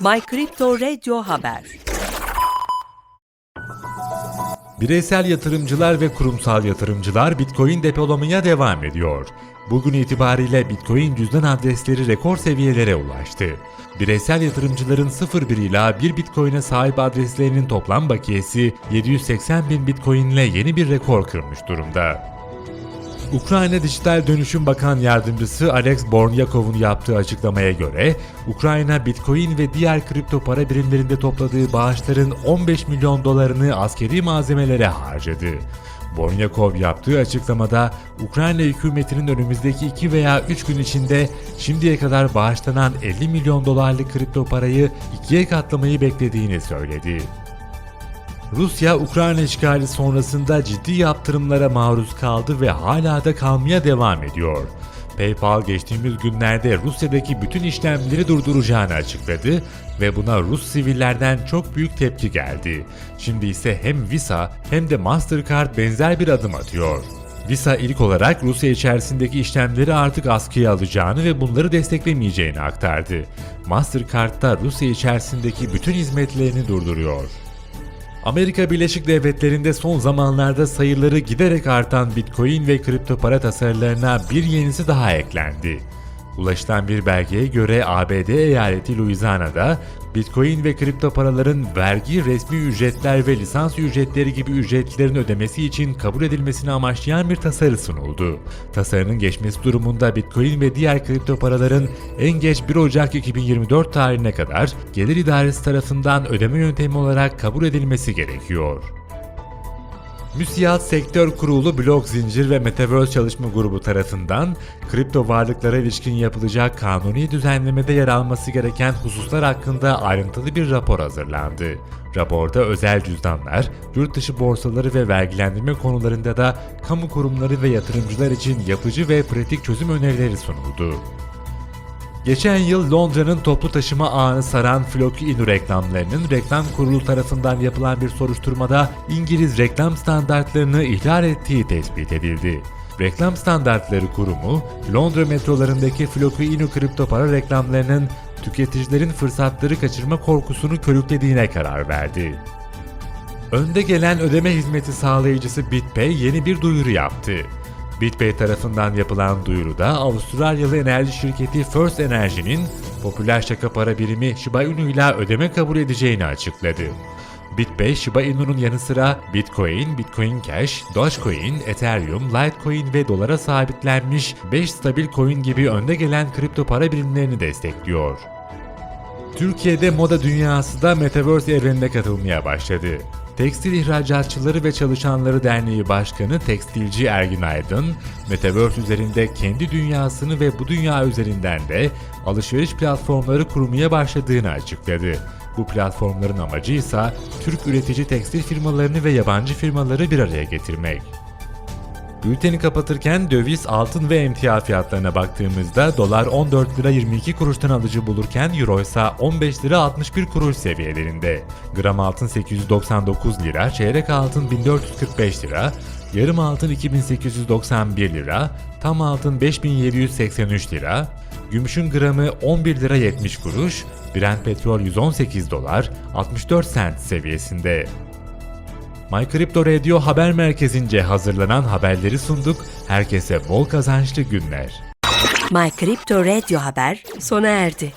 My Crypto Radio Haber Bireysel yatırımcılar ve kurumsal yatırımcılar Bitcoin depolamaya devam ediyor. Bugün itibariyle Bitcoin cüzdan adresleri rekor seviyelere ulaştı. Bireysel yatırımcıların 0.1 ila 1 Bitcoin'e sahip adreslerinin toplam bakiyesi 780 bin Bitcoin ile yeni bir rekor kırmış durumda. Ukrayna Dijital Dönüşüm Bakan Yardımcısı Alex Bornyakov'un yaptığı açıklamaya göre, Ukrayna Bitcoin ve diğer kripto para birimlerinde topladığı bağışların 15 milyon dolarını askeri malzemelere harcadı. Bornyakov yaptığı açıklamada Ukrayna hükümetinin önümüzdeki 2 veya 3 gün içinde şimdiye kadar bağışlanan 50 milyon dolarlık kripto parayı ikiye katlamayı beklediğini söyledi. Rusya, Ukrayna işgali sonrasında ciddi yaptırımlara maruz kaldı ve hala da kalmaya devam ediyor. PayPal geçtiğimiz günlerde Rusya'daki bütün işlemleri durduracağını açıkladı ve buna Rus sivillerden çok büyük tepki geldi. Şimdi ise hem Visa hem de Mastercard benzer bir adım atıyor. Visa ilk olarak Rusya içerisindeki işlemleri artık askıya alacağını ve bunları desteklemeyeceğini aktardı. Mastercard da Rusya içerisindeki bütün hizmetlerini durduruyor. Amerika Birleşik Devletleri'nde son zamanlarda sayıları giderek artan Bitcoin ve kripto para tasarılarına bir yenisi daha eklendi. Ulaşılan bir belgeye göre ABD eyaleti Louisiana'da Bitcoin ve kripto paraların vergi, resmi ücretler ve lisans ücretleri gibi ücretlerin ödemesi için kabul edilmesini amaçlayan bir tasarı sunuldu. Tasarının geçmesi durumunda Bitcoin ve diğer kripto paraların en geç 1 Ocak 2024 tarihine kadar Gelir İdaresi tarafından ödeme yöntemi olarak kabul edilmesi gerekiyor. Müsiyat Sektör Kurulu Blok Zincir ve Metaverse Çalışma Grubu tarafından kripto varlıklara ilişkin yapılacak kanuni düzenlemede yer alması gereken hususlar hakkında ayrıntılı bir rapor hazırlandı. Raporda özel cüzdanlar, yurt dışı borsaları ve vergilendirme konularında da kamu kurumları ve yatırımcılar için yapıcı ve pratik çözüm önerileri sunuldu. Geçen yıl Londra'nın toplu taşıma ağını saran Floki Inu reklamlarının reklam kurulu tarafından yapılan bir soruşturmada İngiliz reklam standartlarını ihlal ettiği tespit edildi. Reklam Standartları Kurumu, Londra metrolarındaki Floki Inu kripto para reklamlarının tüketicilerin fırsatları kaçırma korkusunu körüklediğine karar verdi. Önde gelen ödeme hizmeti sağlayıcısı BitPay yeni bir duyuru yaptı. BitPay tarafından yapılan duyuruda Avustralyalı enerji şirketi First Energy'nin popüler şaka para birimi Shiba Inu ile ödeme kabul edeceğini açıkladı. BitPay, Shiba Inu'nun yanı sıra Bitcoin, Bitcoin Cash, Dogecoin, Ethereum, Litecoin ve dolara sabitlenmiş 5 stabil coin gibi önde gelen kripto para birimlerini destekliyor. Türkiye'de moda dünyası da Metaverse evrenine katılmaya başladı. Tekstil İhracatçıları ve Çalışanları Derneği Başkanı Tekstilci Ergin Aydın, Metaverse üzerinde kendi dünyasını ve bu dünya üzerinden de alışveriş platformları kurmaya başladığını açıkladı. Bu platformların amacı ise Türk üretici tekstil firmalarını ve yabancı firmaları bir araya getirmek. Bülteni kapatırken döviz, altın ve emtia fiyatlarına baktığımızda dolar 14 lira 22 kuruştan alıcı bulurken euro ise 15 lira 61 kuruş seviyelerinde. Gram altın 899 lira, çeyrek altın 1445 lira, yarım altın 2891 lira, tam altın 5783 lira, gümüşün gramı 11 lira 70 kuruş, Brent petrol 118 dolar 64 sent seviyesinde. My Crypto Radio haber merkezince hazırlanan haberleri sunduk. Herkese bol kazançlı günler. My Crypto Radio Haber sona erdi.